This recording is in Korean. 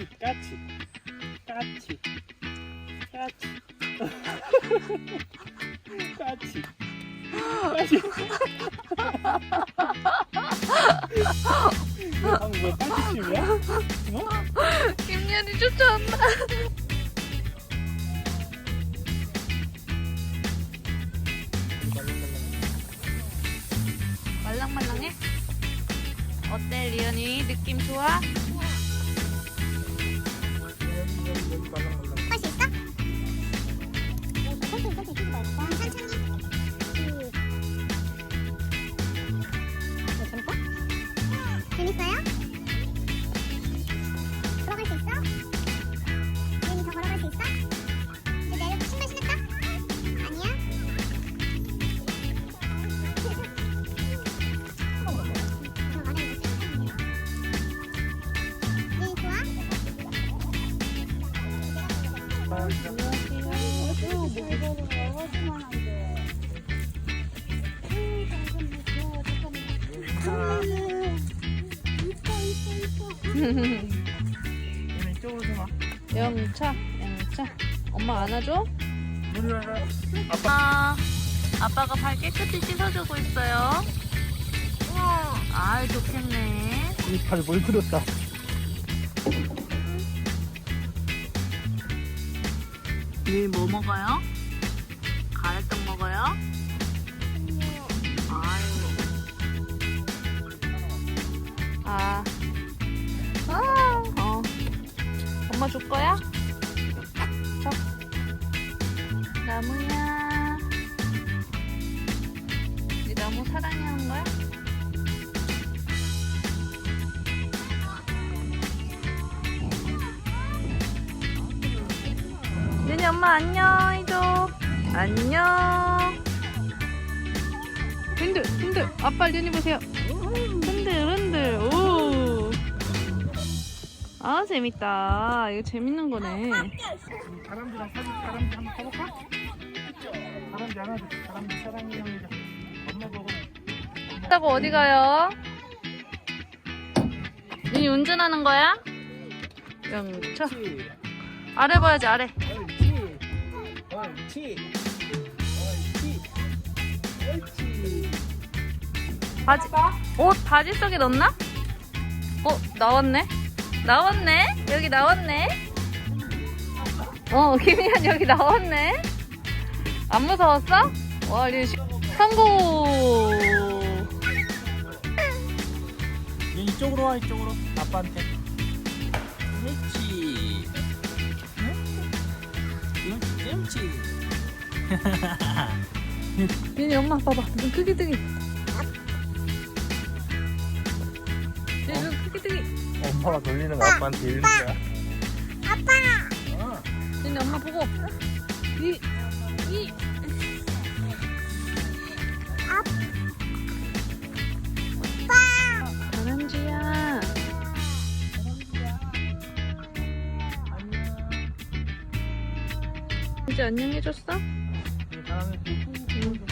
까치 까치 까치 까치 까치 까치 방금 뭐 까치 춤이야? 어? 김연이 쫓아온다. 말랑말랑해? 어때 리언이 느낌 좋아? 재밌어요? 걸어갈 수 있어? 유인이 더 걸어갈 수 있어? 이제 내려 신발 신을까? 아니야? 저 안에 신발이야. 유인이 좋아? 이쪽으로 좀 와. 영차, 영차. 엄마 안아줘? 문 열어. 아빠. 아빠가 발 깨끗이 씻어주고 있어요. 아, 좋겠네. 이발뭘 들었다. 내일 뭐 먹어요? 가래떡 먹어요? 줄 거야? 자. 나무야. 이 나무 사랑하는 거야? 윤이 엄마 안녕 해줘. 안녕. 흔들 흔들 아빠 윤이 보세요. 흔들 흔들 오. 아 재밌다. 이거 재밌는 거네. 다람쥐랑 사진 다람쥐 한번 가볼까? 다람쥐 하나 줘. 다람쥐 사랑해요. 이제. 엄마 보고. 타고 어디 가요? 윤이 운전하는 거야? 영차. 아래 봐야지 아래. 옳지. 옳지. 옳지. 옳지. 바지 옷 바지 속에 넣었나? 어 나왔네. 나왔네. 여기 나왔네. 어 김희연 여기 나왔네. 안 무서웠어? 와 리시 성공. 얘 이쪽으로 와 이쪽으로. 아빠한테. 옳지. 응? 옳지. 윤이 엄마 봐봐 눈 크게 크게 뜨기. 엄마가 놀리는 거 아빠한테 이러는 거야. 아빠! 어. 윤이 엄마 보고. 이 이. 아빠! 다람쥐야. 이제 안녕해줬어? 이 다람쥐 응.